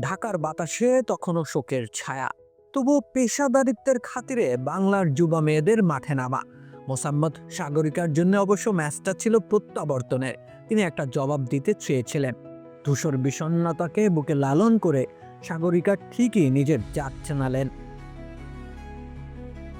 ঢাকার বাতাসে তখনও শোকের ছায়া। তবু পেশাদারিত্বের খাতিরে বাংলার যুবা মেয়েদের মাঠে নামা। মোসাম্মদ সাগরিকার জন্য অবশ্য ম্যাচটা ছিল প্রত্যাবর্তনের। তিনি একটা জবাব দিতে চেয়েছিলেন। ধূসর বিষণ্ণতাকে বুকে লালন করে সাগরিকা ঠিকই নিজের জাত চেনালেন।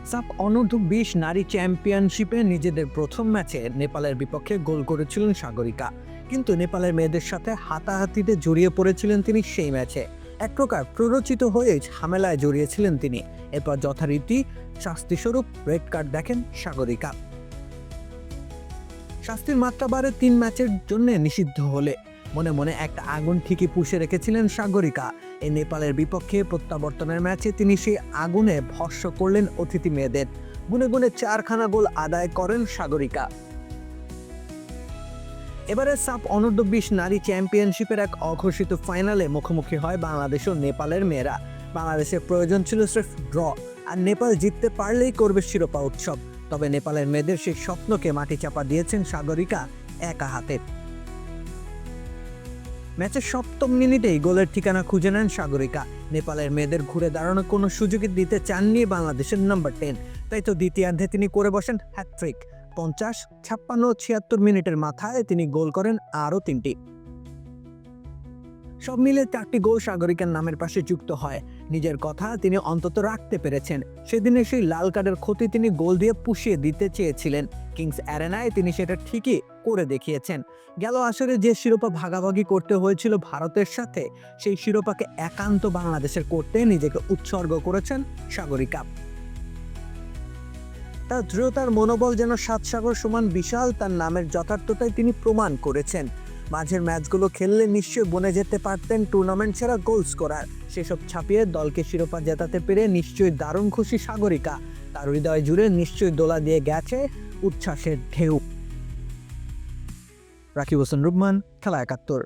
সাপ অনূর্ধ্ব বিশ নারী চ্যাম্পিয়নশিপে নিজেদের প্রথম ম্যাচে নেপালের বিপক্ষে গোল করেছিলেন সাগরিকা। কিন্তু নেপালের মেয়েদের সাথে হাতাহাতিতে জড়িয়ে পড়েছিলেন তিনি সেই ম্যাচে। এক প্রকার প্ররোচিত হয়ে ঝামেলায় জড়িয়েছিলেন তিনি। এরপর যথারীতি শাস্তিস্বরূপ রেড কার্ড দেখেন সাগরিকা। শাস্তির মাত্রা বাড়ে তিন ম্যাচের জন্য নিষিদ্ধ হলে। মনে মনে একটা আগুন ঠিকই পুষে রেখেছিলেন সাগরিকা। এই নেপালের বিপক্ষে প্রত্যাবর্তনের ম্যাচে তিনি সেই আগুনে ভস্য করলেন অতিথি মেয়েদের। গুনে গুনে চারখানা গোল আদায় করেন সাগরিকা। এবারে সাপ অনূর্ধ্ব বিশ নারী চ্যাম্পিয়নশিপের এক অঘোষিত ফাইনালে মুখোমুখি হয় বাংলাদেশ ও নেপালের মেয়েরা। বাংলাদেশের প্রয়োজন ছিল স্রেফ ড্র, আর নেপাল জিততে পারলেই করবে শিরোপা উৎসব। তবে নেপালের মেয়েদের সেই স্বপ্নকে মাটি চাপা দিয়েছেন সাগরিকা একা হাতে। ম্যাচের সপ্তম মিনিটেই গোলের ঠিকানা খুঁজে নেন সাগরিকা। নেপালের মেয়েদের ঘুরে দাঁড়ানোর কোনো সুযোগই দিতে চাননি বাংলাদেশের নাম্বার টেন। তাই তো দ্বিতীয়ার্ধে তিনি করে বসেন হ্যাট্রিক পঞ্চাশ, ছাপ্পান্ন, ছিয়াত্তর মিনিটের মাথায় তিনি গোল করেন আরও তিনটি। সব মিলে চারটি গোল সাগরিকার নামের পাশে যুক্ত হয়। নিজের কথা তিনি অন্তত রাখতে পেরেছেন। সেদিনে সেই লাল কার্ডের ক্ষতি তিনি গোল দিয়ে পুষিয়ে দিতে চেয়েছিলেন। কিংস অ্যারেনায় তিনি সেটা ঠিকই করে দেখিয়েছেন। গেল আসরে যে শিরোপা ভাগাভাগি করতে হয়েছিল ভারতের সাথে, সেই শিরোপাকে একান্ত বাংলাদেশের করতে নিজেকে উৎসর্গ করেছেন সাগরিকা। তার দৃঢ়তার মনোবল যেন সাত সাগর সমান বিশাল, তার নামের যথার্থতায় তিনি প্রমাণ করেছেন। মাঝের ম্যাচগুলো খেললে নিশ্চয়ই বনে যেতে পারতেন টুর্নামেন্ট সেরা গোল স্কোরার। সেসব ছাপিয়ে দলকে শিরোপা জেতাতে পেরে নিশ্চয়ই দারুণ খুশি সাগরিকা। তার হৃদয় জুড়ে নিশ্চয়ই দোলা দিয়ে গেছে উচ্ছ্বাসের ঢেউ। রাকিব হোসেন রুবমান খেলা একাত্তর।